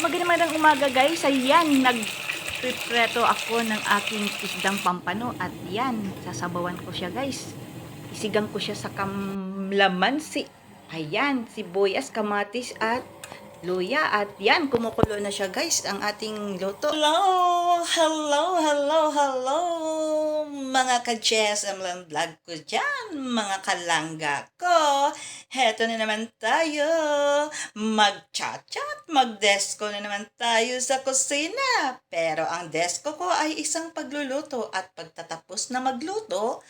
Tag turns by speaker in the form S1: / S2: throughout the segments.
S1: Magandang umaga guys. Ayan, nagpipreto ako ng aking isdang pampano. At yan, sasabawan ko siya guys. Isigang ko siya sa kamlamansi. Ayan, sibuyas, kamatis at luya. At yan, kumukulo na siya guys, ang ating luto. Hello, hello, hello, hello. Mga ang lang vlog ko dyan. Mga kalangga ko. Heto na naman tayo. Mag-chat-chat, mag-desko na naman tayo sa kusina. Pero ang desko ko ay isang pagluluto at pagtatapos na magluto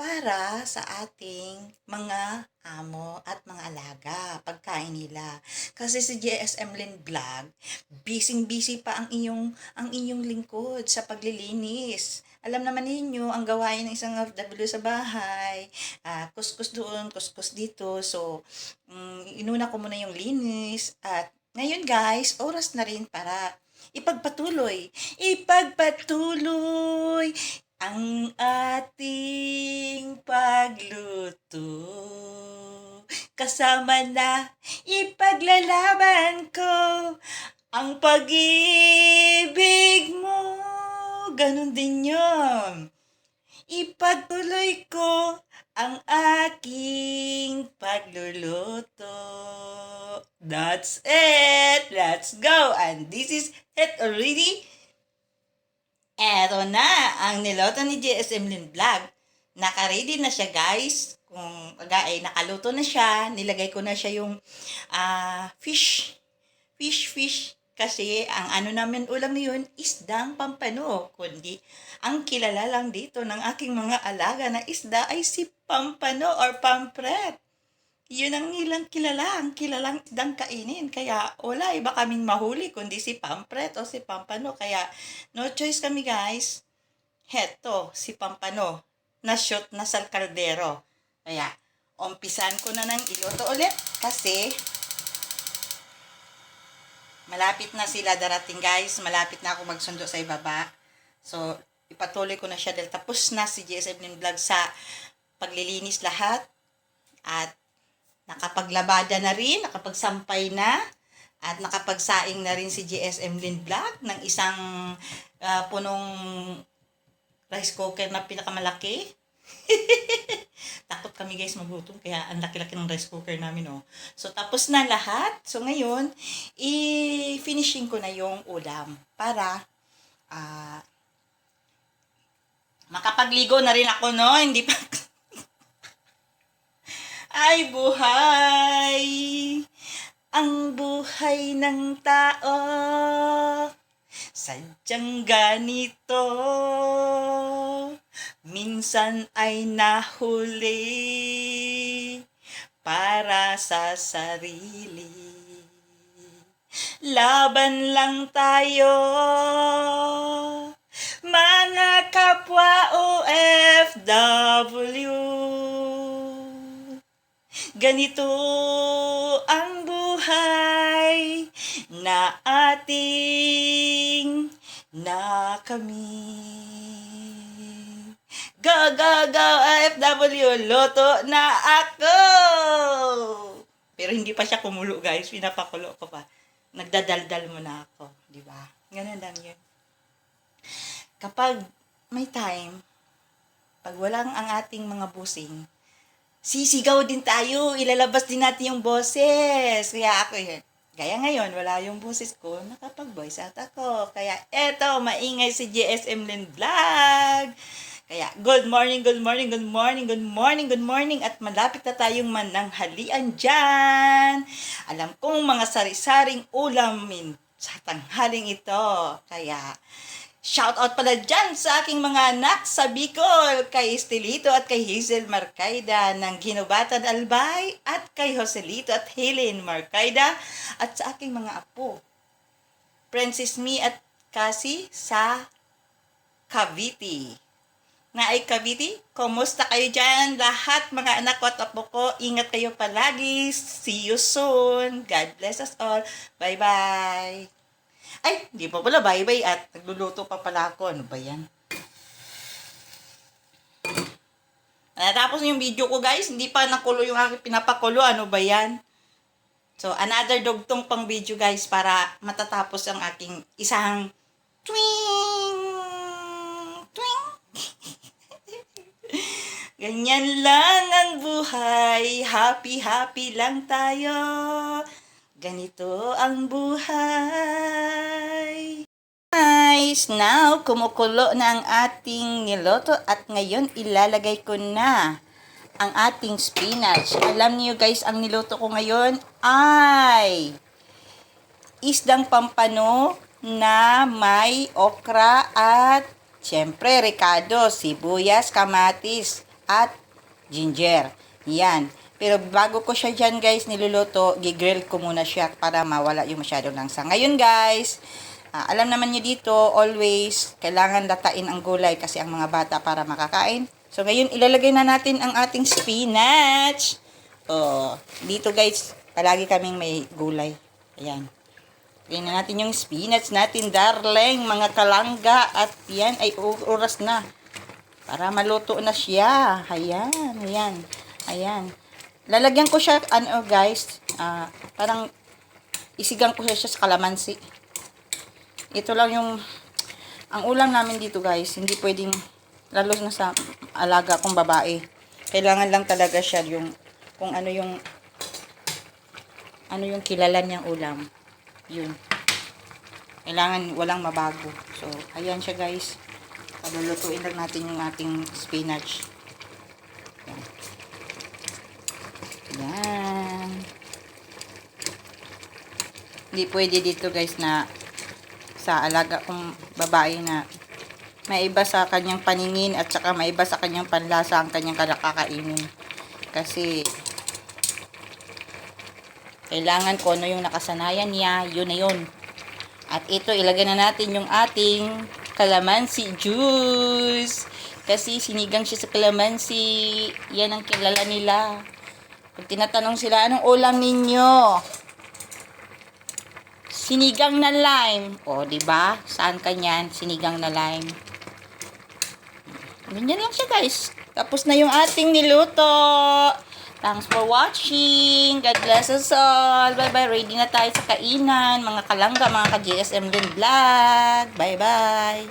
S1: para sa ating mga amo at mga alaga, pagkain nila. Kasi si JSM Lin Vlog, busy-busy pa ang inyong ang inyong lingkod sa paglilinis. Alam naman ninyo, ang gawain ng isang OFW sa bahay, ah, kuskus doon, kuskus dito. So, mm, inuna ko muna yung linis. At ngayon guys, oras na rin para ipagpatuloy. Ipagpatuloy ang ating pagluto. Kasama na ipaglalaban ko ang pag-ibig mo. Ganon din yun. Ipagtuloy ko ang aking pagluluto. That's it. Let's go. And this is it already. Eto na, ang niloto ni JSM Lin Vlog. Naka-ready na siya, guys. Kung aga ay nakaluto na siya, nilagay ko na siya yung ah, fish. Fish, fish. Kasi ang ano namin ulam yun, isdang pampano. Kundi ang kilala lang dito ng aking mga alaga na isda ay si pampano or pampret. Yun ang nilang kilala, ang kilalang isdang kainin. Kaya wala iba kaming mahuli kundi si pampret o si pampano. Kaya no choice kami guys. Heto, si pampano. Na shoot na sa kaldero. Kaya, umpisan ko na ng iluto ulit kasi malapit na sila darating guys. Malapit na ako magsundo sa ibaba. So, ipatuloy ko na siya dahil tapos na si GSM Nin Vlog sa paglilinis lahat. At nakapaglabada na rin, nakapagsampay na. At nakapagsaing na rin si GSM Lin Vlog ng isang ah, punong rice cooker na pinakamalaki. Kami guys magutom kaya ang laki-laki ng rice cooker namin oh. So tapos na lahat. So ngayon, i-finishing ko na yung ulam para ah makapagligo na rin ako no, hindi pa Ay buhay. Ang buhay ng tao sadyang ganito. Minsan ay nahuli para sa sarili. Laban lang tayo, mga kapwa OFW. Ganito ang buhay na ating nakamit. Go, go, go, AFW! Loto na ako! Pero hindi pa siya kumulo, guys. Pinapakulo ko pa. Nagdadaldal mo na ako. Di ba? Ganun lang yun. Kapag may time, pag walang ang ating mga busing, sisigaw din tayo. Ilalabas din natin yung boses. Kaya ako yun. Kaya ngayon, wala yung boses ko, nakapag-voice out ako. Kaya eto, maingay si GSM Lin Vlog. Kaya, good morning, good morning, good morning, good morning, good morning. At malapit na tayong mananghalian dyan. Alam kong mga sari-saring ulamin sa tanghaling ito. Kaya, Shout out pala dyan sa aking mga anak sa Bicol, kay Estelito at kay Hazel Marcaida ng Ginubatan Albay at kay Joselito at Helen Marcaida at sa aking mga apo, Princess Me at Cassie sa Cavite. Na ay Cavite, kumusta kayo dyan? Lahat mga anak ko at apo ko, ingat kayo palagi. See you soon. God bless us all. Bye-bye. Ay, hindi pa pala bye-bye at nagluluto pa pala ako. Ano ba yan? Natapos yung video ko guys, hindi pa nakulo yung aking pinapakulo. Ano ba yan? So, another dugtong pang video guys para matatapos ang aking isang twing! Ganyan lang ang buhay. Happy, happy lang tayo. Ganito ang buhay. Guys, now kumukulo na ang ating niloto at ngayon ilalagay ko na ang ating spinach. Alam niyo guys, ang niluto ko ngayon ay isdang pampano na may okra at syempre ricado, sibuyas, kamatis at ginger. Yan. Pero bago ko siya dyan guys niluluto, gigrill ko muna siya para mawala yung masyadong langsa. Ngayon guys, ah, alam naman niyo dito, always, kailangan latain ang gulay kasi ang mga bata para makakain. So ngayon, ilalagay na natin ang ating spinach. Oh, dito guys, palagi kaming may gulay. Ayan. Lagyan na natin yung spinach natin, darling, mga kalangga. At yan ay oras na. Para maluto na siya. Ayan, ayan, ayan. Lalagyan ko siya, ano guys, ah, parang isigang ko siya sa kalamansi. Ito lang yung, ang ulam namin dito guys, hindi pwedeng, lalo na sa alaga kong babae. Kailangan lang talaga siya yung, kung ano yung, ano yung kilala niyang ulam. Yun. Kailangan walang mabago. So, ayan siya guys. Palulutuin lang natin yung ating spinach. Yan. Yan. Hindi pwede dito guys na sa alaga kong babae na may iba sa kanyang paningin at saka may iba sa kanyang panlasa ang kanyang kakainin. Kasi kailangan ko ano yung nakasanayan niya, yun na yun. At ito, ilagay na natin yung ating calamansi juice. Kasi sinigang siya sa calamansi. Yan ang kilala nila. Pag tinatanong sila, anong ulam ninyo? Sinigang na lime. O, di ba? Saan kanyan? Sinigang na lime. Ganyan lang siya, guys. Tapos na yung ating niluto. Thanks for watching. God bless us all. Bye-bye. Ready na tayo sa kainan. Mga kalangga, mga ka-GSM din vlog. Bye-bye.